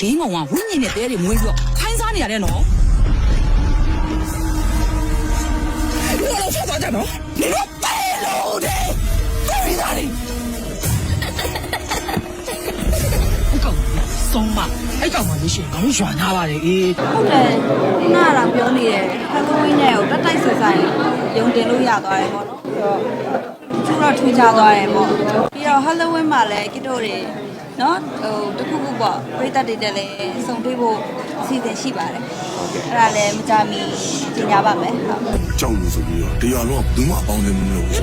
ဒင်းကောင်ကဝိညာဉ်နဲ့တဲတွေမွေးပြီးတော့ခိုင်းစားနေရတယ်နော်ဘယ်လိုဖြစ်သွားကြနော်ဒီတော့ပဲလို့တဲ့ပြည်သားတွေဆုံးမအဲ့ကောင်မလေးရှင်ကောင်းရွာနာပါတယ်အေးဟုတ်တယ်ဒီနာတာပြောနေတယ်ဟယ်လိုဝင်းနဲ့ကိုတက်တိုက်ဆူဆိုင်ယုံတင်လို့ရသွားတယ်ပေါ့နော်ပြီးတော့သူတော့ထူကြသွားတယ်ပေါ့ပြီးတော့ဟယ်လိုဝင်းမှာလည်းကိတိုတွေ နော်ဟိုတခုခုပေါ့ပြိသက်တွေတက်လည်းစုံတွေ့ဖို့အစီအစဉ်ရှိပါတယ်အဲ့ဒါလည်းမကြမီကြီးညာပါမယ်ဟုတ်ကြောက်လို့ဆိုပြီးတော့တရားလုံးကဘူးမှအပေါင်းလည်းမလုပ်ဘူး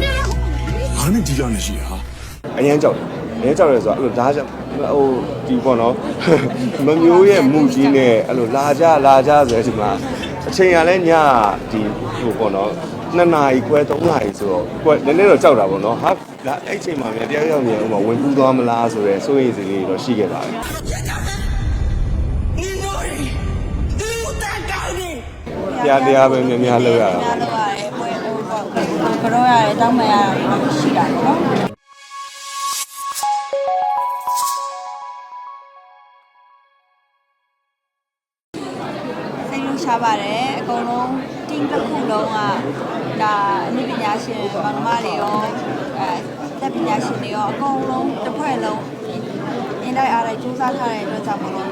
ငါနဲ့ဒီကြနေရှိဟာအရင်ကြောက်တယ်အရင်ကြောက်တယ်ဆိုတော့အဲ့လိုဒါကြောင့်ဟိုဒီပေါ့နော်မမျိုးရဲ့မူကြီးနဲ့အဲ့လိုလာကြလာကြဆိုတဲ့အချိန်မှာအချိန်ကလည်းညဒီဟိုပေါ့နော် 2နာရီခွဲ3နာရီဆိုတော့ခွဲနည်းနည်းတော့ကြောက်တာပေါ့နော်ဟာဒါအဲ့ချိန်မှာမြန်တရားရောက်နေအောင်မှာဝင်ပူးသွားမလားဆိုတော့စိုးရိမ်စရာတော့ရှိခဲ့ပါတယ်တရားတရားပဲများများလောက်ရတာများလောက်ရတယ်ပွဲဟိုပေါ့ကတော့ရတယ်တောင်းမရတာရှိတာပေါ့နော်ရှားပါတယ်အကုန်လုံး team တစ်ခုလုံးကဒါအနည်းပညာရှင်မောင်နှမတွေရောအဲတက်ပညာရှင်တွေရောအကုန်လုံးတစ်ဖွဲ့လုံးအင်းတိုင်းအားတိုင်းစူးစမ်းထားတဲ့အတွက်ကြောင့်မလို့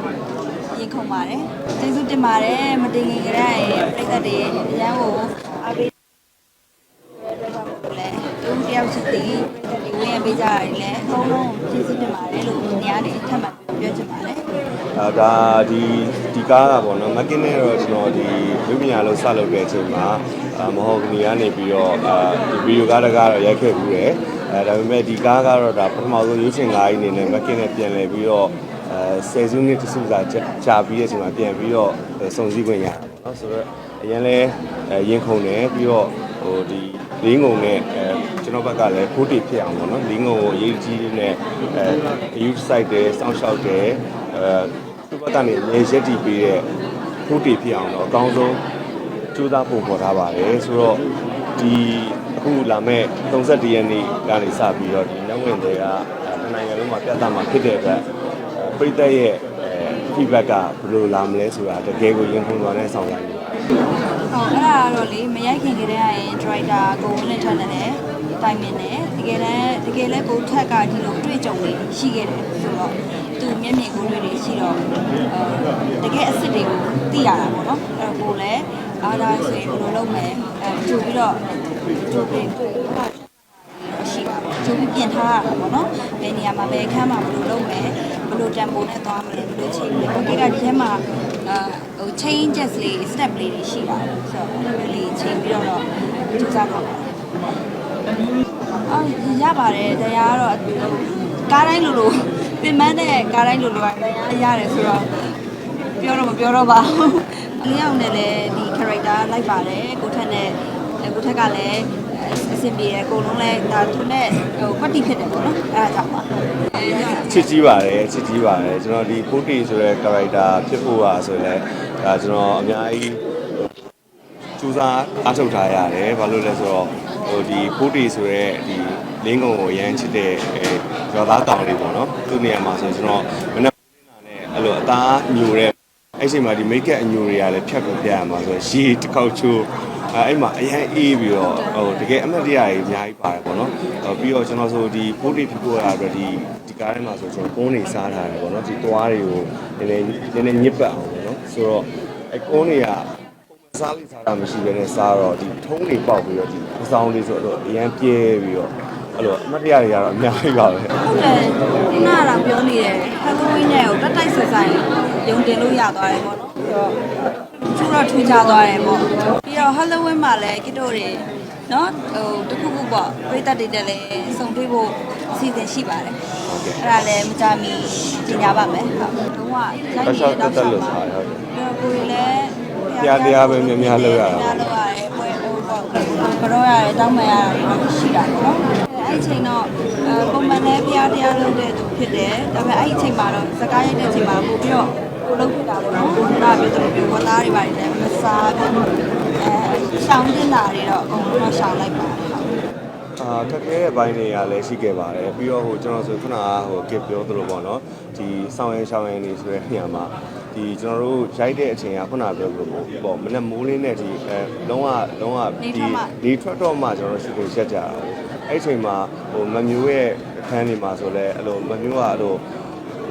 ရင်ခုန်ပါတယ်ကျေးဇူးတင်ပါတယ်မတင်ခင်ကြတဲ့ပြည်သက်တွေအရန်ကိုအားပေးလဲတုံးတယောက်စီတီဒီဝင်ရပေးကြရတယ်လဲအကုန်လုံးကျေးဇူးတင်ပါတယ်လို့ဒီနေ့ကနေထပ်မံပြောချင်ပါတယ် အာဒါဒီဒီကားကပေါ့နော်မကင်းနဲ့တော့ကျွန်တော်ဒီဝိပညာလို့စလုပ်တဲ့အချိန်မှာအာမဟုတ်ကနေကနေပြီးတော့အာဒီဗီဒီယိုကားတကားတော့ရိုက်ခဲ့ဘူးတယ်အဲဒါပေမဲ့ဒီကားကတော့ဒါပထမဆုံးရွေးချယ်ကားကြီးအနေနဲ့မကင်းနဲ့ပြန်လည်ပြီးတော့အဲဆယ်စုနှစ်တစုစာကြာပြီးတဲ့အချိန်မှာပြန်ပြီးတော့စုံစည်းခွင့်ရတယ်ပေါ့နော်ဆိုတော့အရင်လဲရင်ခုန်တယ်ပြီးတော့ဟိုဒီလင်းငုံနဲ့အဲကျွန်တော်ဘက်ကလည်းဖိုးတီဖြစ်အောင်ပေါ့နော်လင်းငုံကိုအရေးကြီးနဲ့အဲ youth site တယ်စောင့်ရှောက်တယ်အဲ သူ့ဘက်ကနေအမြဲရက်တည်ပေးတဲ့ဖိုးတီဖြစ်အောင်တော့အကောင်းဆုံးကြိုးစားပုံပေါ်ထားပါတယ်ဆိုတော့ဒီအခုလာမဲ့31ရက်နေ့ကနေစပြီးတော့ဒီနောက်ဝင်တွေကတနိုင်ငံလုံးမှာပြသမှာဖြစ်တဲ့အတွက်ပရိသတ်ရဲ့အဲ feedback ကဘယ်လိုလာမလဲဆိုတာတကယ်ကိုရင်ခုန်သွားတဲ့ဆောင်ရွက်နေပါတယ်ဟုတ်အဲ့ဒါကတော့လေမရိုက်ခင်ကတည်းကရင် driver ကိုဝင်လက်ထက်နေတယ် တိုင်မင်တယ်တကယ်လည်းတကယ်လည်းကိုထက်ကဒီလိုအတွေ့အကြုံတွေရှိခဲ့တယ်ဆိုတော့သူမျက်မြင်ကိုယ်တွေရှိတော့အဲတကယ်အစ်စ်တွေကိုသိရတာပေါ့နော်အဲ့တော့ကိုလည်းအားဒါဆိုရင်ဘယ်လိုလုပ်မလဲအဲကြိုပြီးတော့ကြိုပြီးတွေ့ရှိတာပေါ့ကြိုပြီးပြင်ထားရတာပေါ့နော်ဘယ်နေရာမှာဘယ်အခန်းမှာဘယ်လိုလုပ်မယ်ဘယ်လိုတန်ဖိုးနဲ့သွားမလဲဘယ်လိုချိန်မလဲကိုကကဒီထဲမှာအာဟို changes လေး step လေးတွေရှိတာပေါ့ဆိုတော့အဲ့လိုလေးချိန်ပြီးတော့ကြိုးစားပါမယ် အော်ရပါတယ်တရားကတော့ဟိုကားတိုင်းလိုလိုပင်မတဲ့ကားတိုင်းလိုလိုကတရားရတယ်ဆိုတော့ပြောတော့မပြောတော့ပါဘူးအလျောက်နဲ့လည်းဒီ character လိုက်ပါတယ်ကိုထက်နဲ့ကိုထက်ကလည်းအဆင်ပြေတယ်အကုန်လုံးလည်းဒါသူနဲ့ဟိုပတ်တိဖြစ်တယ်ပေါ့နော်အဲဒါကြောင့်ပါချစ်ကြီးပါတယ်ချစ်ကြီးပါတယ်ကျွန်တော်ဒီဖိုတီဆိုတဲ့ character ဖြစ်ဖို့อ่ะဆိုရင်လည်းဒါကျွန်တော်အများကြီးစူးစမ်းအားထုတ်ထားရတယ်ဘာလို့လဲဆိုတော့ ဟိုဒီဖိုတီဆိုတဲ့ဒီလင်းကုံကိုအရန်ချစ်တဲ့အဲရွာသားတောင်လေးပေါ့နော်သူ့နေရာမှာဆိုရင်ကျွန်တော်မနေ့ကနဲ့အဲ့လိုအသားညိုတဲ့အဲ့ချိန်မှာဒီ make up အညိုတွေကလည်းဖြတ်ကိုပြရမှာဆိုတော့ရေတစ်ခေါက်ချိုးအဲအဲ့မှာအရန်အေးပြီးတော့ဟိုတကယ်အမတ်တရားကြီးအများကြီးပါတယ်ပေါ့နော်ဟိုပြီးတော့ကျွန်တော်ဆိုဒီဖိုတီဖြစ်ဖို့ရအတွက်ဒီဒီကားထဲမှာဆိုကျွန်တော်ကုန်းနေစားထားတယ်ပေါ့နော်ဒီသွားတွေကိုနည်းနည်းနည်းနည်းညစ်ပတ်အောင်ပေါ့နော်ဆိုတော့အဲကုန်းတွေက စားလေးစားတာမရှိဘဲနဲ့စားတော့ဒီထုံးတွေပေါက်ပြီးတော့ဒီအဆောင်လေးဆိုတော့အရန်ပြဲပြီးတော့အဲ့လိုအမတ်တရားတွေကတော့အများကြီးပါပဲဟုတ်တယ်ခုနကတော့ပြောနေတယ်ဟယ်လိုဝင်းနဲ့ကိုတက်တိုက်ဆဆိုင်ရုံတင်လို့ရသွားတယ်ပေါ့နော်ပြီးတော့သူတော့ထူးခြားသွားတယ်ပေါ့ပြီးတော့ဟယ်လိုဝင်းမှာလည်းကစ်တို့တွေနော်ဟိုတခုခုပေါ့ပြိသက်တွေတက်လည်းစုံတွေ့ဖို့အစီအစဉ်ရှိပါတယ်ဟုတ်ကဲ့အဲ့ဒါလည်းမကြမီကြီးညာပါမယ်ဟုတ်တုံးကရိုက်တစ်လျှောက်တက်တက်လို့စားတယ်ဟုတ်တယ်ပြီးတော့ကိုယ်လည်း တရားတရားပဲများများလုပ်ရတာများလုပ်ရတယ်ပွဲဟိုပေါ့ကြောရတယ်တောင်းမရတယ်ရှိတာပေါ့နော်အဲ့ဒီချိန်တော့အဲပုံမှန်လည်းဖျားတရားလုပ်တဲ့သူဖြစ်တယ်ဒါပေမဲ့အဲ့ဒီချိန်မှာတော့စကားရိုက်တဲ့ချိန်မှာပို့ပြီးတော့ကိုလုပ်ဖြစ်တာပေါ့နော်ဒါပြောတယ်ပြောဝသားတွေပါတယ်လည်းမစားဘူးအဲရှောင်းတင်တာတွေတော့အကုန်လုံးတော့ရှောင်းလိုက်ပါတယ်ဟုတ် အာခက်ခဲတဲ့ဘိုင်းတွေကလည်းရှိခဲ့ပါတယ်ပြီးတော့ဟိုကျွန်တော်ဆိုခုနကဟိုကစ်ပြောသလိုပေါ့နော်ဒီဆောင်းရဲရှောင်းရဲနေဆိုတဲ့နေရာမှာဒီကျွန်တော်တို့ရိုက်တဲ့အချိန်ကခုနကပြောသလိုပေါ့ပေါ့မနေ့မိုးလင်းတဲ့ဒီအဲလုံးဝလုံးဝဒီဒီထွက်တော့မှကျွန်တော်တို့ရှူတင်ရက်ကြတာအဲ့အချိန်မှာဟိုမမျိုးရဲ့အခန်းတွေမှာဆိုလဲအဲ့လိုမမျိုးကအဲ့လို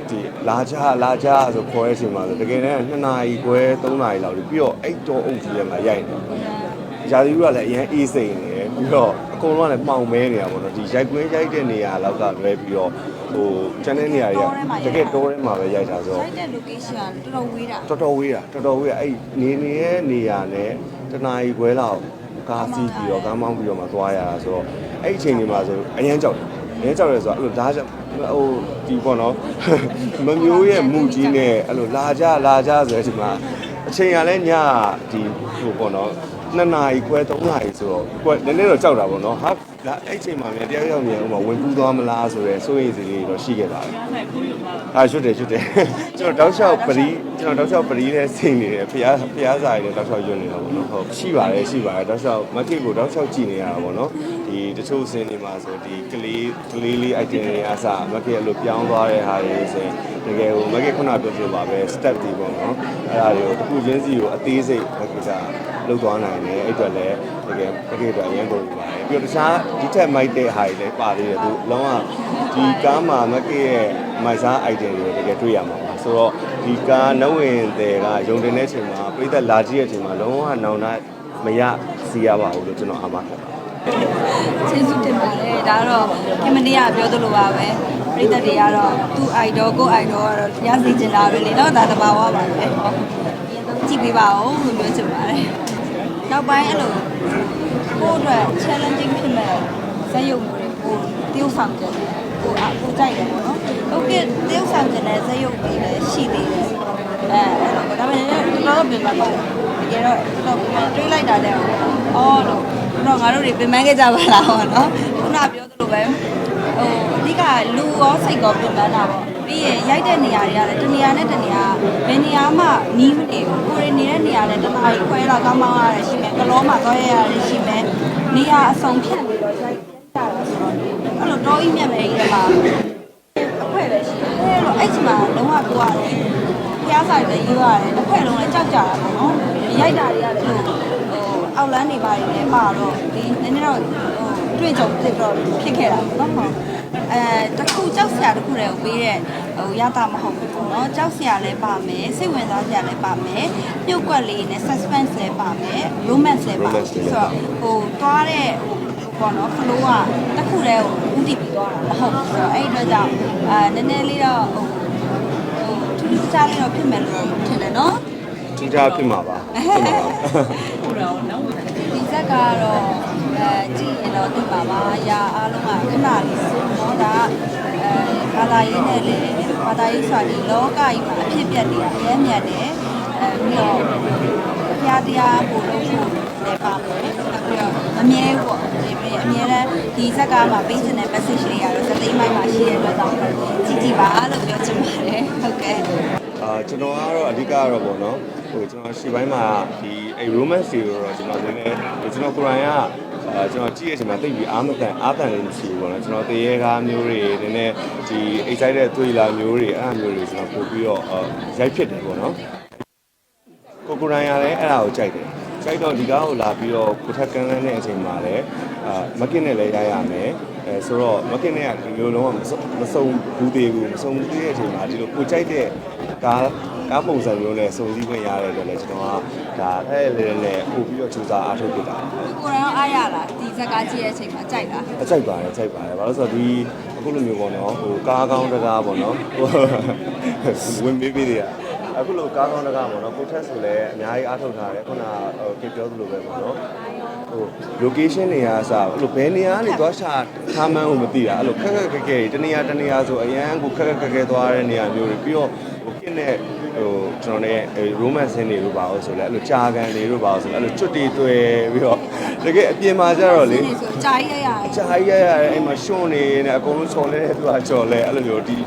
ဒီလာကြလာကြဆိုခေါ်တဲ့အချိန်မှာဆိုတကယ်တမ်း2နာရီခွဲ3နာရီလောက်ပြီးတော့အဲ့တော့အုပ်ကြီးထဲမှာရိုက်နေတယ်ရာသီဥတုကလည်းအရင်အေးစိမ်နေတယ်ပြီးတော့ အကုန်လုံးကလည်းမှောင်မဲနေတာပေါ့နော်ဒီရိုက်ကွင်းရိုက်တဲ့နေရာလောက်ကလွဲပြီးတော့ဟိုကျန်တဲ့နေရာတွေကတကယ်တိုးထဲမှာပဲရိုက်တာဆိုတော့ဆိုင်တဲ့ location ကတော်တော်ဝေးတာတော်တော်ဝေးတာတော်တော်ဝေးတာအဲ့နေနေရဲ့နေရာနဲ့တနာရီခွဲလောက်ကားစီးပြီးတော့ကားမောင်းပြီးတော့မှသွားရတာဆိုတော့အဲ့အချိန်တွေမှာဆိုအရင်ကြောက်တယ်အရင်ကြောက်ရဲဆိုတော့အဲ့လိုဒါကြောင့်ဟိုဒီပေါ့နော်မမျိုးရဲ့မူကြီးနဲ့အဲ့လိုလာကြလာကြဆိုတဲ့အချိန်မှာအချိန်ကလည်းညဒီဟိုပေါ့နော် နှစ်နာရီခွဲ3နာရီဆိုတော့ကွနည်းနည်းတော့ကြောက်တာပေါ့နော်ဟာဒါအဲ့အချိန်မှာမြန်တယောက်ယောက်မြန်ဥမာဝင်ပူးသွားမလားဆိုတော့စိုးရိမ်စိတ်လေးတော့ရှိခဲ့ပါတယ်အာရွတ်တယ်ရွတ်တယ်ကျွန်တော်တောက်လျှောက်ပရီကျွန်တော်တောက်လျှောက်ပရီနဲ့စိတ်နေတယ်ဖျားဖျားစာရည်နဲ့တောက်လျှောက်ရွတ်နေတာပေါ့နော်ဟုတ်ရှိပါတယ်ရှိပါတယ်တောက်လျှောက်မက်ကစ်ကိုတောက်လျှောက်ကြည့်နေရတာပေါ့နော် ဒီတချို့စင်းတွေမှာဆိုဒီကလေးကလေးလေး item တွေအစားမက်ကစ်အဲ့လိုပြောင်းသွားတဲ့ဟာတွေဆိုရင်တကယ်ဟိုမက်ကစ်ခုနပြောပြပါပဲ step တွေပေါ့နော်အဲ့ဒါတွေကိုတစ်ခုချင်းစီကိုအသေးစိတ်မက်ကစ်ကလောက်သွားနိုင်တယ်အဲ့အတွက်လည်းတကယ်မက်ကစ်အတွက်အရင်ကုန်ပါတယ်ပြီးတော့တခြားဒီထက်မိုက်တဲ့ဟာတွေလည်းပါသေးတယ်သူလုံးဝဒီကားမှာမက်ကစ်ရဲ့မိုက်စား item တွေတကယ်တွေ့ရမှာပါဆိုတော့ဒီကားနဝင်တွေကယုံတင်တဲ့အချိန်မှာပြိသက်လာကြည့်တဲ့အချိန်မှာလုံးဝနောင်တမရစီရပါဘူးလို့ကျွန်တော်အာမခံပါတယ် ကျေးဇူးတင်ပါတယ်ဒါကတော့ခင်မနေ့ကပြောသလိုပါပဲပြိသက်တွေကတော့သူ့ idol ကို idol ကတော့ရစီကျင်တာပဲလေနော်ဒါတဘာဝပါပဲကြည့်ပေးပါဦးလို့ပြောချင်ပါတယ်နောက်ပိုင်းအဲ့လိုကိုယ့်အတွက် challenging ဖြစ်မဲ့ဇက်ရုပ်မျိုးတွေကိုတရုပ်ဆောင်ကြတယ်ကိုအကိုကြိုက်တယ်ပေါ့နော်ဟုတ်ကဲ့တရုပ်ဆောင်ကြတဲ့ဇက်ရုပ်တွေလည်းရှိသေးတယ်အဲအဲ့လိုဒါပေမဲ့တော်တော်ပြင်ပါပါတယ်တကယ်တော့တော်တော်တွေးလိုက်တာတဲ့အော်လို့ တော့ငါတို့တွေပြင်ပန်းခဲ့ကြပါလားဟောနော်ခုနပြောသလိုပဲဟိုအဓိကလူရောစိတ်ရောပြင်ပန်းတာပေါ့ပြီးရင်ရိုက်တဲ့နေရာတွေကလည်းတနေရာနဲ့တနေရာဘယ်နေရာမှနီးမနေဘူးကိုရီနေတဲ့နေရာနဲ့တနားကြီးခွဲတော့ကောင်းကောင်းရတယ်ရှိမယ်ကလောမှာသွားရရတယ်ရှိမယ်နေရာအစုံဖြတ်နေတော့ရိုက်ကြတာဆိုတော့အဲ့လိုတော့ဤမြတ်မယ်ကြီးကမှာအခွဲပဲရှိတယ်အဲ့တော့အဲ့ဒီမှာလုံးဝကိုရတယ်ဖျားဆိုင်လည်းယူရတယ်တစ်ခွဲလုံးလည်းကြောက်ကြတာပေါ့နော်ရိုက်တာတွေကလည်းဟို အောက်လန်းနေပါနေပါတော့ဒီနည်းနည်းတော့ဟိုတွေ့ကြုံဖြစ်တော့ဖြစ်ခဲ့တာပေါ့နော်အဲတခုကြောက်စရာတခုလည်းပေးတဲ့ဟိုရတာမဟုတ်ဘူးပေါ့နော်ကြောက်စရာလည်းပါမယ်စိတ်ဝင်စားစရာလည်းပါမယ်ပြုတ်ကွက်လေးနဲ့ suspense လည်းပါမယ် romance လည်းပါမယ်ဆိုတော့ဟိုသွားတဲ့ဟိုပေါ့နော် flow ကတခုတည်းကိုဥတည်ပြီးသွားတာမဟုတ်ဘူးဆိုတော့အဲ့ဒီတော့ကြောင့်အာနည်းနည်းလေးတော့ဟိုဟိုထူးထူးခြားခြားလေးတော့ဖြစ်မယ်လို့ထင် တယ်နော်ထူးခြားဖြစ်မှာပါဖြစ်မှာပါဒီဇက်ကတော့အဲကြည့်ရင်တော့သိပါပါအရာအားလုံးကခဏလေးနော်ဒါအဲဘာသာရေးနဲ့လေဘာသာရေးဆိုတာဒီလောကကြီးမှာအဖြစ်ပြက်နေအများမြတ်တယ်အဲပြီးတော့ဘုရားတရားကိုလုပ်ဖို့လည်းပါမယ်ပြီးတော့အမြဲပေါ့ဒီအမြဲတမ်းဒီဇက်ကမှာပေးချင်တဲ့ message တွေကတော့သသိမ်းပိုင်းမှာရှိတဲ့အတွက်ကြောင့်ကြည့်ကြည့်ပါလို့ပြောချင်ပါတယ်ဟုတ်ကဲ့ အာကျွန်တော်ကတော့အဓိကကတော့ပေါ့နော်ဟိုကျွန်တော်ရှေ့ပိုင်းမှာဒီအဲ romance တွေတော့ကျွန်တော်နည်းနည်းကျွန်တော်ကိုရိုင်းကအာကျွန်တော်ကြည့်ရချိန်မှာတိတ်ပြီးအားမတန်အားတန်လေးမရှိဘူးပေါ့နော်ကျွန်တော်တရေကားမျိုးတွေနည်းနည်းဒီ excited သွေးလာမျိုးတွေအဲ့အမျိုးတွေကျွန်တော်ပို့ပြီးတော့ရိုက်ဖြစ်တယ်ပေါ့နော်ကိုကိုရိုင်းကလည်းအဲ့ဒါကိုကြိုက်တယ်ကြိုက်တော့ဒီကားကိုလာပြီးတော့ကိုထက်ကန်းလန်းတဲ့အချိန်မှာလည်းအာမကင်နဲ့လည်းရိုက်ရမယ်အဲဆိုတော့မကင်နဲ့ကဒီလိုလုံးဝမစုံမစုံဘူးသေးဘူးမစုံဘူးသေးတဲ့အချိန်မှာဒီလိုကိုကြိုက်တဲ့ ကားကားပုံစံမျိုးနဲ့စုံစည်းခွင့်ရတဲ့အတွက်လည်းကျွန်တော်ကဒါအဲ့လေလေပို့ပြီးတော့စူးစမ်းအားထုတ်ပြတာကိုရောအားရလားဒီဇက်ကကြည့်တဲ့အချိန်မှာကြိုက်လားအကြိုက်ပါတယ်ကြိုက်ပါတယ်ဘာလို့ဆိုတော့ဒီအခုလိုမျိုးပေါ့နော်ဟိုကားကောင်းတကားပေါ့နော်ဟိုဝင်ပေးပေးတွေကအခုလိုကားကောင်းတကားပေါ့နော်ကိုထက်ဆိုလည်းအများကြီးအားထုတ်ထားတယ်ခုနဟိုကပြောသလိုပဲပေါ့နော်ဟို location နေရာအစားအဲ့လိုဘယ်နေရာကနေသွားရှာထားမှန်းကိုမသိတာအဲ့လိုခက်ခက်ခက်ခဲတနေရာတနေရာဆိုအရန်ကိုခက်ခက်ခက်ခဲသွားတဲ့နေရာမျိုးတွေပြီးတော့ ဟိုကင်းတဲ့ဟိုကျွန်တော်နဲ့ romance ဆင်းတွေလို့ပါအောင်ဆိုလဲအဲ့လိုကြာကန်တွေလို့ပါအောင်ဆိုလဲအဲ့လိုချွတ်တီတွေ့ပြီးတော့တကယ်အပြင်မှာကျတော့လေဒီဆိုကြာကြီးရရအချာကြီးရရတယ်အဲ့မှာရှွန့်နေနေအကုန်လုံးချော်လဲသူကချော်လဲအဲ့လိုမျိုးဒီ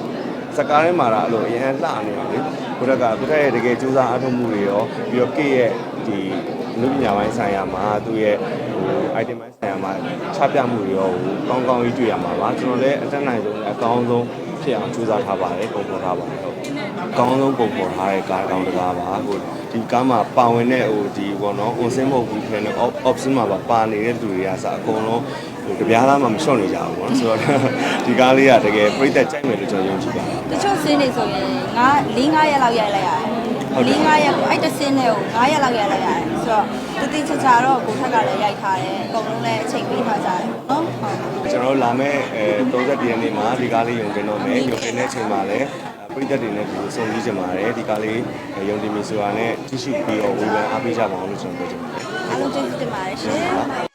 စကားထဲမှာတော့အဲ့လိုအရင်လှနေတာလေကိုရကကိုရရဲ့တကယ်စူးစမ်းအားထုတ်မှုတွေရောပြီးတော့ကေရဲ့ဒီလူပညာပိုင်းဆိုင်ရာမှာသူ့ရဲ့ဟို itemize ဆိုင်ရာမှာချပြမှုတွေရောကောင်းကောင်းကြီးတွေ့ရမှာပါကျွန်တော်လည်းအတက်နိုင်ဆုံးအကောင်းဆုံးဖြစ်အောင်ကြိုးစားထားပါတယ်ပုံပေါ်ထားပါတယ်ဟုတ် အကောင်းဆုံးပုံပေါ်ထားတဲ့ကားကောင်းတစ်ကားပါဟိုဒီကားမှာပါဝင်တဲ့ဟိုဒီဘောနော် on sim မဟုတ်ဘူးခင်ဗျ option မှာပါနေတဲ့သူတွေကစအကုန်လုံးဟိုတပြားသားမှမလျှော့နေကြဘူးပေါ့နော်ဆိုတော့ဒီကားလေးကတကယ်ပြည့်သက်ကြိုက်မယ်လို့ကျွန်တော်ယုံကြည်ပါတယ်တချို့စင်းတွေဆိုရင်ငါ၄၅ရက်လောက်ရိုက်လိုက်ရတယ်ဟုတ်တယ်၄၅ရက်ကိုအဲ့တစ်စင်းနဲ့ကို9ရက်လောက်ရိုက်လိုက်ရတယ်ဆိုတော့တတိချာချာတော့ကိုထက်ကလည်းရိုက်ထားတယ်အကုန်လုံးလည်းအချိန်ပေးထားကြတယ်နော်ဟုတ်ကျွန်တော်တို့လာမဲ့အဲ30ရက်နေ့မှာဒီကားလေးယုံတင်တော့မယ်ယုံတင်တဲ့အချိန်မှာလည်း ပြည်သက်တွေနဲ့ဒီလိုစုံစည်းကြပါတယ်ဒီကားလေးယုံတင်ပြီဆိုတာနဲ့ကြည့်ရှုပြီးတော့ဝေဖန်အားပေးကြပါအောင်လို့ကျွန်တော်ပြောချင်ပါတယ်အားလုံးကျေးဇူးတင်ပါတယ်ရှင်